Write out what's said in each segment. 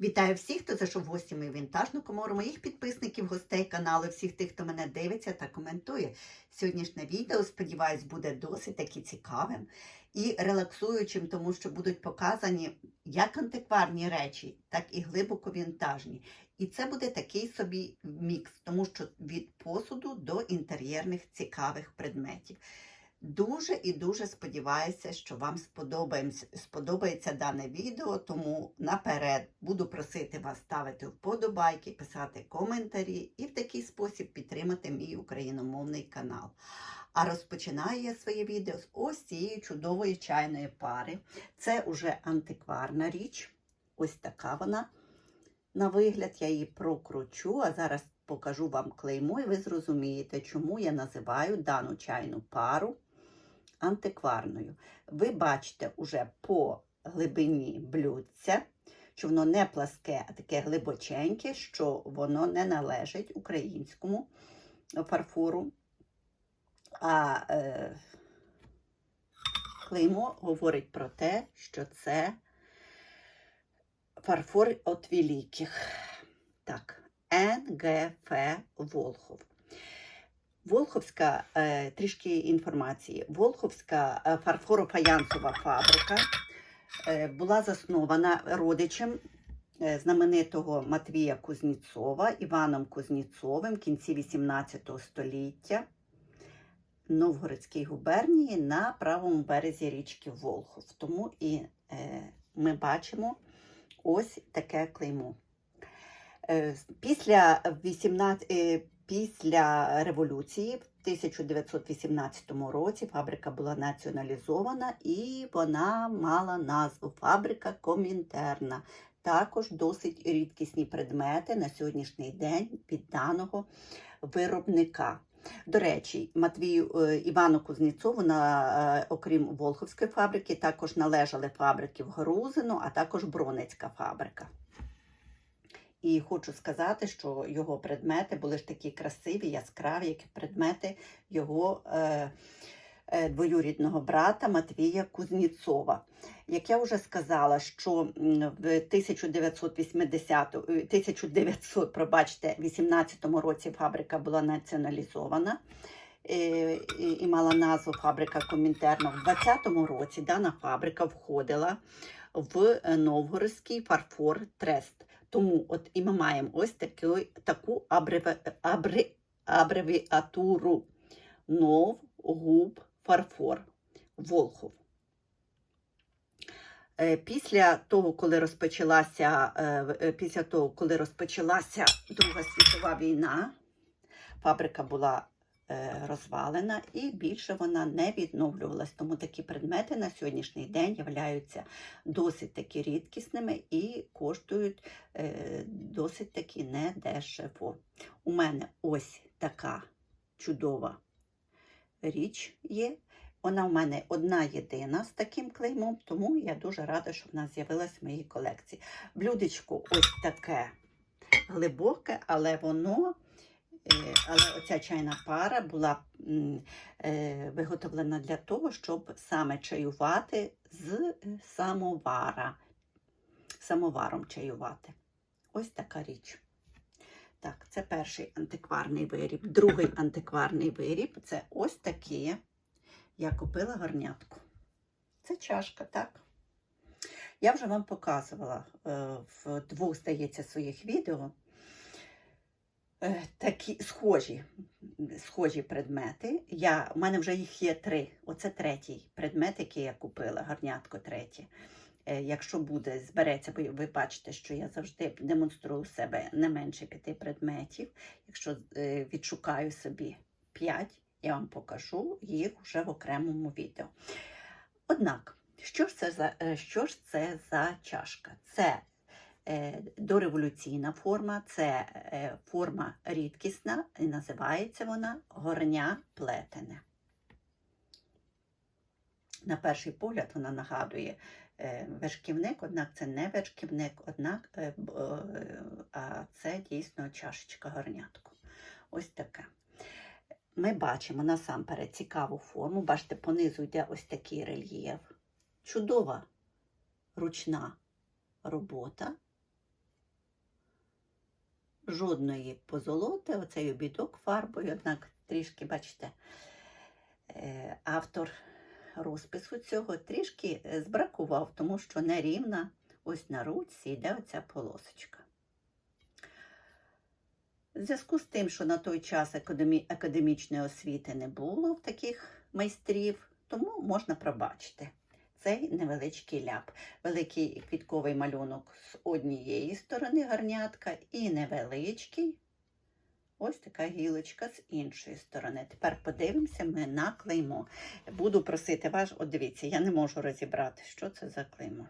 Вітаю всіх, хто зайшов гості мою вінтажну комору, моїх підписників, гостей каналу, всіх тих, хто мене дивиться та коментує. Сьогоднішнє відео, сподіваюсь, буде досить таки цікавим і релаксуючим, тому що будуть показані як антикварні речі, так і глибоко вінтажні. І це буде такий собі мікс, тому що від посуду до інтер'єрних цікавих предметів. Дуже і дуже сподіваюся, що вам сподобається, дане відео, тому наперед буду просити вас ставити вподобайки, писати коментарі і в такий спосіб підтримати мій україномовний канал. А розпочинаю я своє відео з ось цієї чудової чайної пари. Це уже антикварна річ. Ось така вона на вигляд. Я її прокручу, а зараз покажу вам клеймо, і ви зрозумієте, чому я називаю дану чайну пару антикварною. Ви бачите уже по глибині блюдця, що воно не пласке, а таке глибоченьке, що воно не належить українському фарфору. А е, клеймо говорить про те, що це фарфор от великих. Так, НГФ Волхов. Волховська, е, трішки інформації. Волховська е, фарфорофаянсова фабрика е, була заснована родичем знаменитого Матвія Кузніцова, Іваном Кузніцовим в кінці 18 століття Новгородській губернії на правому березі річки Волхов. Тому і ми бачимо ось таке клеймо. Після 18, е, Після революції в 1918 році фабрика була націоналізована і вона мала назву Фабрика Комінтерна. Також досить рідкісні предмети на сьогоднішній день від даного виробника. До речі, Матвію е, Івану Кузніцову, на, е, окрім Волховської фабрики, також належали фабрики в Грузину, а також Бронецька фабрика. І хочу сказати, що його предмети були ж такі красиві, яскраві, як предмети його е, е, двоюрідного брата Матвія Кузніцова. Як я вже сказала, що в 1980, е, 1900, пробачте, 18 році фабрика була націоналізована. е, І, і мала назву фабрика Комінтерна. В 20-му році дана фабрика входила в е, Новгородський фарфор Трест. Тому от і ми маємо ось таку, таку абреви, абре, абревіатуру Новгуб фарфор Волхов. Е, Після того, коли розпочалася, е, е, після того, коли розпочалася Друга світова війна, фабрика була розвалена і більше вона не відновлювалась. Тому такі предмети на сьогоднішній день являються досить таки рідкісними і коштують е, досить таки недешево. У мене ось така чудова річ є. Вона в мене одна єдина з таким клеймом, тому я дуже рада, що вона з'явилась в моїй колекції. Блюдечко ось таке глибоке, але воно, е, але оця чайна пара була е, виготовлена для того, щоб саме чаювати з е, самовара. Самоваром чаювати. Ось така річ. Так, це перший антикварний виріб. Другий антикварний виріб це ось такі. Я купила горнятку. Це чашка, так? Я вже вам показувала е, в двох, здається, своїх відео е, такі схожі, схожі предмети. Я, у мене вже їх є три. Оце третій предмет, який я купила, гарнятко третє. Е, Якщо буде, збереться, бо ви бачите, що я завжди демонструю себе не менше п'яти предметів. Якщо е, відшукаю собі п'ять, я вам покажу їх вже в окремому відео. Однак, що ж це за, е, що ж це за чашка? Це е, дореволюційна форма, це е, форма рідкісна, і називається вона горня плетене. На перший погляд вона нагадує е, вершківник, однак це не вершківник, однак, е, е, а це дійсно чашечка горнятку. Ось таке. Ми бачимо насамперед цікаву форму. Бачите, понизу йде ось такий рельєф. Чудова ручна робота. Жодної позолоти, оцей обідок фарбою, однак трішки, бачите, е, автор розпису цього трішки е, збракував, тому що нерівна ось на руці йде оця полосочка. В зв'язку з тим, що на той час академі... академічної освіти не було в таких майстрів, тому можна пробачити цей невеличкий ляп. Великий квітковий малюнок з однієї сторони гарнятка і невеличкий ось така гілочка з іншої сторони. Тепер подивимося ми на клеймо. Буду просити вас, от дивіться, я не можу розібрати, що це за клеймо.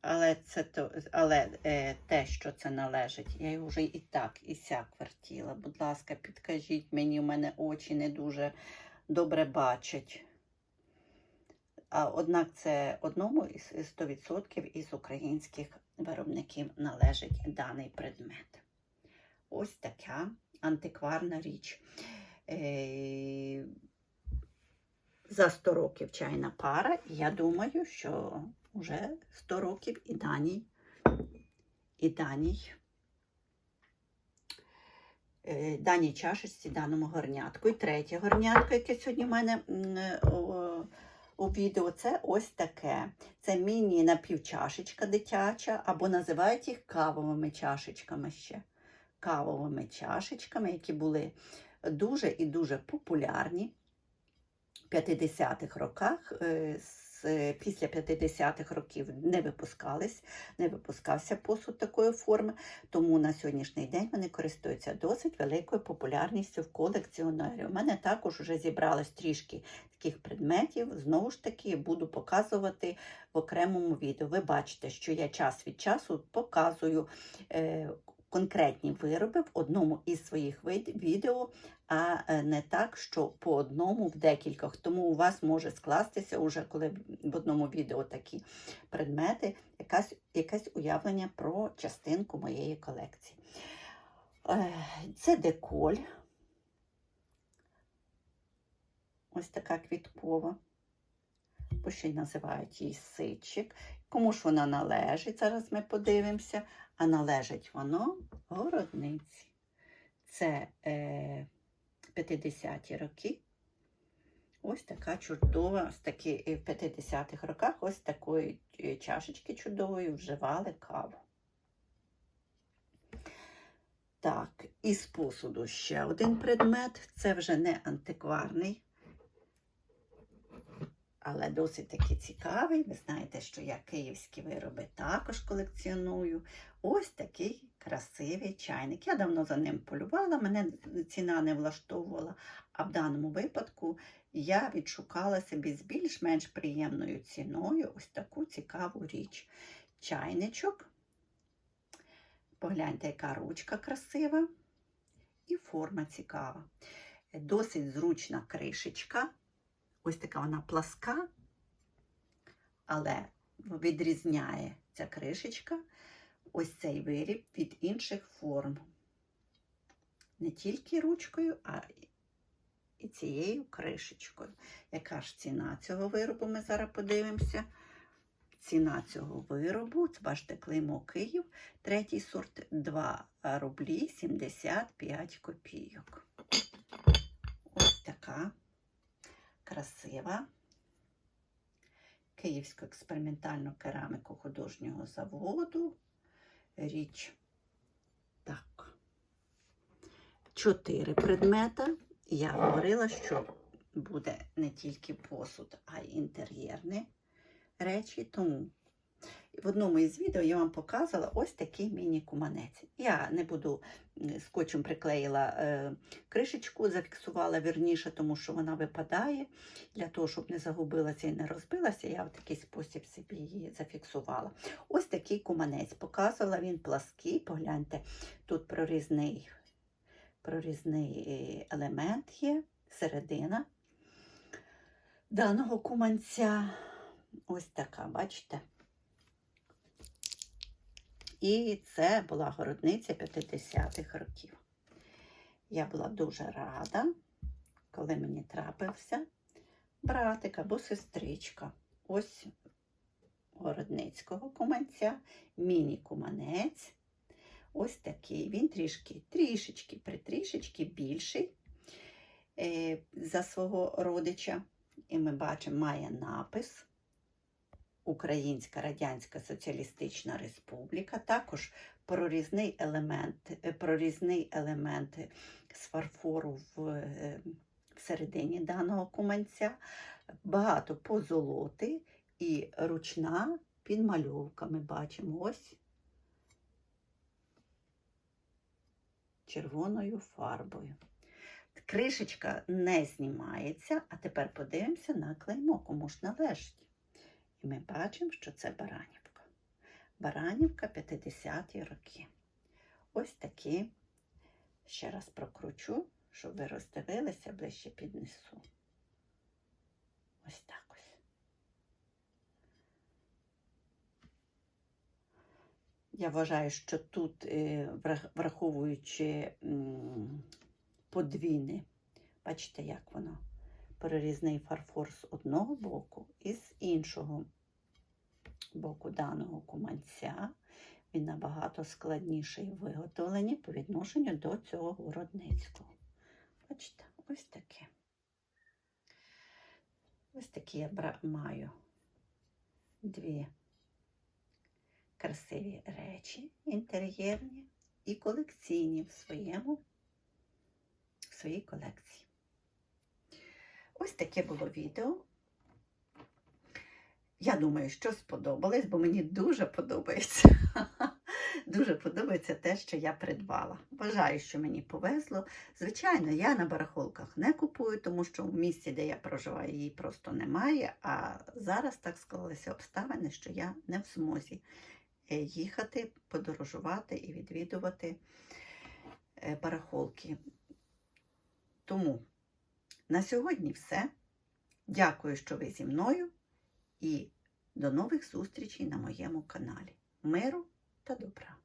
Але, це то, але е, те, що це належить, я його вже і так, і сяк вертіла. Будь ласка, підкажіть мені, у мене очі не дуже добре бачать. Однак це одному із 100% із українських виробників належить даний предмет. Ось така антикварна річ. Е, за 100 років чайна пара, і я думаю, що вже 100 років і даній, і даній, е, даній чашечці, даному горнятку. І третє горнятко, яке сьогодні в мене е, у відео, це ось таке. Це міні-напівчашечка дитяча, або називають їх кавовими чашечками ще. Кавовими чашечками, які були дуже і дуже популярні в 50-х роках. е, з- Після 50-х років не випускались, не випускався посуд такої форми, тому на сьогоднішній день вони користуються досить великою популярністю в колекціонерів. У мене також вже зібралось трішки таких предметів. Знову ж таки, буду показувати в окремому відео. Ви бачите, що я час від часу показую е, конкретні вироби в одному із своїх відео, а е, не так, що по одному в декількох. Тому у вас може скластися уже, коли в одному відео такі предмети, якась, якесь уявлення про частинку моєї колекції. Е, Це деколь. Ось така квіткова. Бо ще й називають її ситчик. Кому ж вона належить, зараз ми подивимося. А належить воно городниці. Це е, 50-ті роки. Ось така чудова, е, в 50-х роках ось такої е, чашечки чудової вживали каву. Так, із посуду ще один предмет. Це вже не антикварний, але досить таки цікавий. Ви знаєте, що я київські вироби також колекціоную. Ось такий красивий чайник. Я давно за ним полювала, мене ціна не влаштовувала. А в даному випадку я відшукала собі з більш-менш приємною ціною ось таку цікаву річ. Чайничок. Погляньте, яка ручка красива і форма цікава. Досить зручна кришечка. Ось така вона пласка, але відрізняє ця кришечка ось цей виріб від інших форм. Не тільки ручкою, а і цією кришечкою. Яка ж ціна цього виробу? Ми зараз подивимося. Ціна цього виробу, це бачите, клеймо Київ, третій сорт 2 рублі 75 копійок. Ось така красива Київську експериментальну кераміку художнього заводу. Річ так. Чотири предмета. Я говорила, що буде не тільки посуд, а й інтер'єрні речі. Тому в одному із відео я вам показувала ось такий міні-куманець. Я не буду скотчем приклеїла е, кришечку, зафіксувала вірніше, тому що вона випадає. Для того, щоб не загубилася і не розбилася, я в такий спосіб собі її зафіксувала. Ось такий куманець. Показувала він плаский. Погляньте, тут прорізний, прорізний е, елемент є, середина даного куманця. Ось така, бачите? І це була городниця 50-х років. Я була дуже рада, коли мені трапився братик або сестричка. Ось городницького куманця, міні-куманець. ось такий. Він трішки, трішечки, притрішечки більший е, за свого родича. І ми бачимо, має напис Українська Радянська Соціалістична Республіка. Також прорізний елемент, е, прорізний елемент з фарфору в, е, всередині даного куманця, багато позолоти і ручна підмальовка. Ми бачимо ось червоною фарбою. Кришечка не знімається, а тепер подивимося на клеймо, кому ж належить. І ми бачимо, що це Баранівка. Баранівка 50-ті роки. Ось такі, ще раз прокручу, щоб ви роздивилися, ближче піднесу. Ось так ось. Я вважаю, що тут, е, враховуючи подвійне, бачите, як воно? Перерізний фарфор з одного боку і з іншого боку даного куманця. Він набагато складніший в по відношенню до цього городницького. Бачите, ось таке. Ось такі я маю дві красиві речі інтер'єрні і колекційні в своєму в своїй колекції. Ось таке було відео. Я думаю, що сподобалось, бо мені дуже подобається. Дуже подобається те, що я придбала. Вважаю, що мені повезло. Звичайно, я на барахолках не купую, тому що в місті, де я проживаю, її просто немає. А зараз так склалися обставини, що я не в змозі е, їхати, подорожувати і відвідувати е, барахолки. Тому на сьогодні все. Дякую, що ви зі мною, і до нових зустрічей на моєму каналі. Миру та добра!